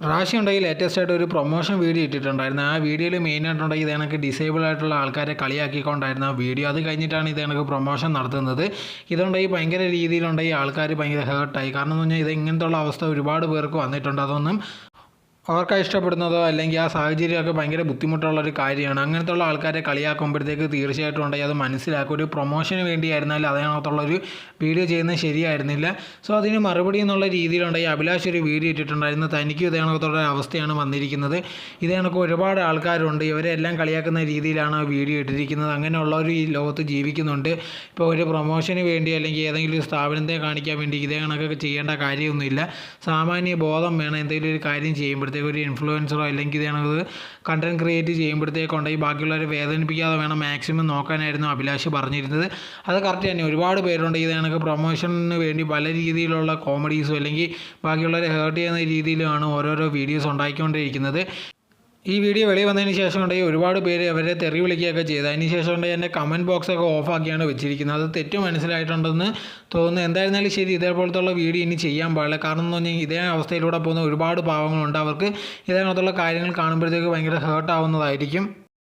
റാശി ഉണ്ടെങ്കിൽ ലേറ്റസ്റ്റ് ആയിട്ട് ഒരു പ്രൊമോഷൻ വീഡിയോ ഇട്ടിട്ടുണ്ടായിരുന്നു. ആ വീഡിയോയിൽ മെയിനായിട്ടുണ്ടെങ്കിൽ ഇത് കണക്ക് ഡിസേബിൾ ആയിട്ടുള്ള ആൾക്കാരെ കളിയാക്കിക്കൊണ്ടായിരുന്നു ആ വീഡിയോ അത് കഴിഞ്ഞിട്ടാണ് ഇത് പ്രൊമോഷൻ നടത്തുന്നത്. ഇതുണ്ടെങ്കിൽ ഭയങ്കര രീതിയിലുണ്ടെങ്കിൽ ആൾക്കാർ ഭയങ്കര ഹേർട്ടായി കാരണം എന്ന് പറഞ്ഞാൽ ഇത് ഇങ്ങനത്തെ ഉള്ള അവസ്ഥ ഒരുപാട് പേർക്ക് വന്നിട്ടുണ്ട്. അതൊന്നും അവർക്ക് ഇഷ്ടപ്പെടുന്നതോ അല്ലെങ്കിൽ ആ സാഹചര്യമൊക്കെ ഭയങ്കര ബുദ്ധിമുട്ടുള്ള ഒരു കാര്യമാണ്. അങ്ങനത്തെ ഉള്ള ആൾക്കാരെ കളിയാക്കുമ്പോഴത്തേക്ക് തീർച്ചയായിട്ടും ഉണ്ടെങ്കിൽ അത് മനസ്സിലാക്കും. ഒരു പ്രൊമോഷന് വേണ്ടിയായിരുന്നാലും അതിനകത്തുള്ളൊരു വീഡിയോ ചെയ്യുന്നത് ശരിയായിരുന്നില്ല. സോ അതിന് മറുപടി എന്നുള്ള രീതിയിലുണ്ടെങ്കിൽ അഭിലാഷ് ഒരു വീഡിയോ ഇട്ടിട്ടുണ്ടായിരുന്നു. തനിക്കും ഇതേ അവസ്ഥയാണ് വന്നിരിക്കുന്നത്. ഇതേ കണക്ക് ഒരുപാട് ആൾക്കാരുണ്ട്. ഇവരെ എല്ലാം കളിയാക്കുന്ന രീതിയിലാണ് വീഡിയോ ഇട്ടിരിക്കുന്നത്. അങ്ങനെയുള്ള ഒരു ലോകത്ത് ജീവിക്കുന്നുണ്ട്. ഇപ്പോൾ ഒരു പ്രൊമോഷന് വേണ്ടി അല്ലെങ്കിൽ ഏതെങ്കിലും ഒരു സ്ഥാപനത്തെ കാണിക്കാൻ വേണ്ടി ഇതേ കണക്കൊക്കെ ചെയ്യേണ്ട കാര്യമൊന്നുമില്ല. സാമാന്യ ബോധം വേണം. എന്തെങ്കിലും ഒരു കാര്യം ചെയ്യുമ്പോഴത്തേക്ക് ഒരു ഇൻഫ്ലുവൻസറോ അല്ലെങ്കിൽ ഇതാണത് കണ്ടന്റ് ക്രിയേറ്റ് ചെയ്യുമ്പോഴത്തേക്കുണ്ടെങ്കിൽ ബാക്കിയുള്ളവരെ വേദനിപ്പിക്കാതെ വേണം മാക്സിമം നോക്കാനായിരുന്നു അഭിലാഷ് പറഞ്ഞിരുന്നത്. അത് കറക്റ്റ് തന്നെ. ഒരുപാട് പേരുണ്ട് ഇത് കണക്ക് പ്രൊമോഷന് വേണ്ടി പല രീതിയിലുള്ള കോമഡീസും അല്ലെങ്കിൽ ബാക്കിയുള്ളവരെ ഹേർട്ട് ചെയ്യുന്ന രീതിയിലുമാണ് ഓരോരോ വീഡിയോസ് ഉണ്ടാക്കിക്കൊണ്ടിരിക്കുന്നത് ഈ വീഡിയോ വെളിയിൽ വന്നതിന് ശേഷം ഉണ്ടെങ്കിൽ ഒരുപാട് പേര് അവരെ തെറി വിളിക്കുകയൊക്കെ ചെയ്ത്. അതിന് ശേഷം ഉണ്ടെങ്കിൽ എന്റെ കമന്റ് ബോക്സൊക്കെ ഓഫാക്കിയാണ് വെച്ചിരിക്കുന്നത്. അത് തെറ്റ് മനസ്സിലായിട്ടുണ്ടെന്ന് തോന്നുന്നു. എന്തായിരുന്നാലും ശരി ഇതേപോലത്തുള്ള വീഡിയോ ഇനി ചെയ്യാൻ പാടില്ല. കാരണം എന്ന് പറഞ്ഞാൽ ഇതേ അവസ്ഥയിലൂടെ പോകുന്ന ഒരുപാട് പാവങ്ങളുണ്ട്. അവർക്ക് ഇതേ കാര്യങ്ങൾ കാണുമ്പോഴത്തേക്ക് ഭയങ്കര ഹേർട്ട് ആവുന്നതായിരിക്കും.